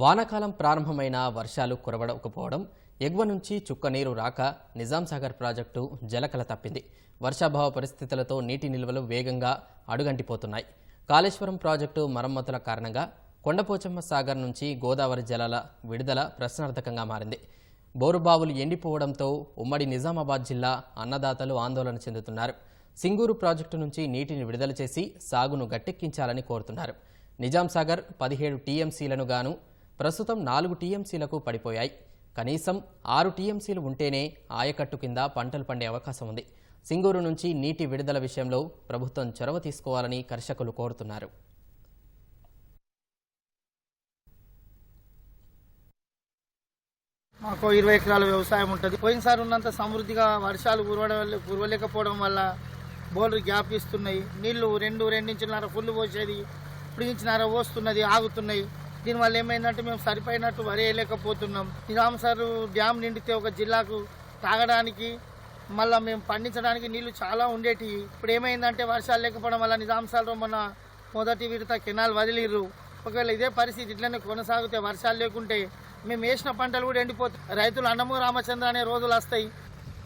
వానాకాలం ప్రారంభమైన వర్షాలు కురవడకపోవడం ఎగువ నుంచి చుక్క నీరు రాక నిజాం సాగర్ ప్రాజెక్టు జలకల తప్పింది. వర్షాభావ పరిస్థితులతో నీటి నిల్వలు వేగంగా అడుగంటిపోతున్నాయి. కాళేశ్వరం ప్రాజెక్టు మరమ్మతుల కారణంగా కొండపోచమ్మ సాగర్ నుంచి గోదావరి జలాల విడుదల ప్రశ్నార్థకంగా మారింది. బోరుబావులు ఎండిపోవడంతో ఉమ్మడి నిజామాబాద్ జిల్లా అన్నదాతలు ఆందోళన చెందుతున్నారు. సింగూరు ప్రాజెక్టు నుంచి నీటిని విడుదల చేసి సాగును గట్టెక్కించాలని కోరుతున్నారు. నిజాం సాగర్ పదిహేడు టీఎంసీలను గాను ప్రస్తుతం నాలుగు టీఎంసీలకు పడిపోయాయి. కనీసం ఆరు టీఎంసీలు ఉంటేనే ఆయకట్టు కింద పంటలు పండే అవకాశం ఉంది. సింగూరు నుంచి నీటి విడుదల విషయంలో ప్రభుత్వం చొరవ తీసుకోవాలని కర్షకులు కోరుతున్నారు. మాకు ఇరవై ఎకరాల వ్యవసాయం ఉంటుంది. పోయినసారి ఉన్నంత సమృద్ధిగా వర్షాలు కురవడం వల్ల కురవలేకపోవడం వల్ల బోర్లు గ్యాప్ ఇస్తున్నాయి. నీళ్ళు రెండు రెండించున్నర ఫుల్ పోసేది ఇప్పుడు ఇంచున్నర పోస్తున్నది ఆగుతున్నాయి. దీనివల్ల ఏమైందంటే మేము సరిపోయినట్టు వరి వేయలేకపోతున్నాం డ్యామ్ నిండితే ఒక జిల్లాకు తాగడానికి మళ్ళీ మేము పండించడానికి నీళ్ళు చాలా ఉండేటివి ఇప్పుడు ఏమైందంటే వర్షాలు లేకపోవడం వల్ల నిజాం మన మొదటి విడత కెనాల్ వదిలిర్రు. ఒకవేళ ఇదే పరిస్థితి ఇట్లనే కొనసాగితే వర్షాలు లేకుంటే మేము వేసిన పంటలు కూడా ఎండిపోతాయి. రైతులు అన్నము రామచంద్ర అనే రోజులు వస్తాయి.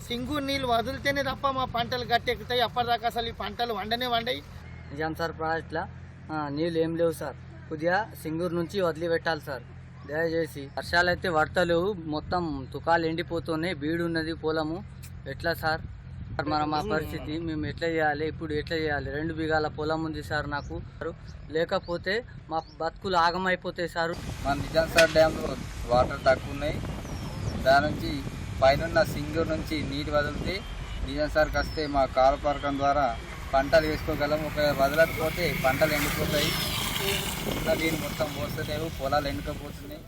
సింగు నీళ్ళు వదిలితేనే తప్ప మా పంటలు గట్టెక్కుతాయి. అప్పటిదాకా అసలు ఈ పంటలు వండనే వండాయి. నిజాం సార్ ప్రాజెక్ట్లో నీళ్ళు ఏం లేవు సార్. కొద్దిగా సింగూరు నుంచి వదిలిపెట్టాలి సార్. దయచేసి. వర్షాలు అయితే పడతలేవు. మొత్తం తుకాలు ఎండిపోతున్నాయి. బీడు ఉన్నది పొలము. ఎట్లా సార్? మన మా పరిస్థితి మేము ఎట్లా చేయాలి? ఇప్పుడు ఎట్లా చేయాలి? రెండు బిగాల పొలం ఉంది సార్ నాకు. లేకపోతే మా బతుకులు ఆగమైపోతాయి సార్. మా నిజాం సార్ డ్యాంలో వాటర్ తక్కువ ఉన్నాయి దాని నుంచి పైన సింగూరు నుంచి నీటి వదిలితే నిజాం సార్కి వస్తే మా కాలపరకం ద్వారా పంటలు వేసుకోగలం. ఒకవేళ వదలకపోతే పంటలు ఎండిపోతాయి. ఉన్న నీరు మొత్తం పోస్తలేవు పొలాలు ఎండుకపోతున్నాయి.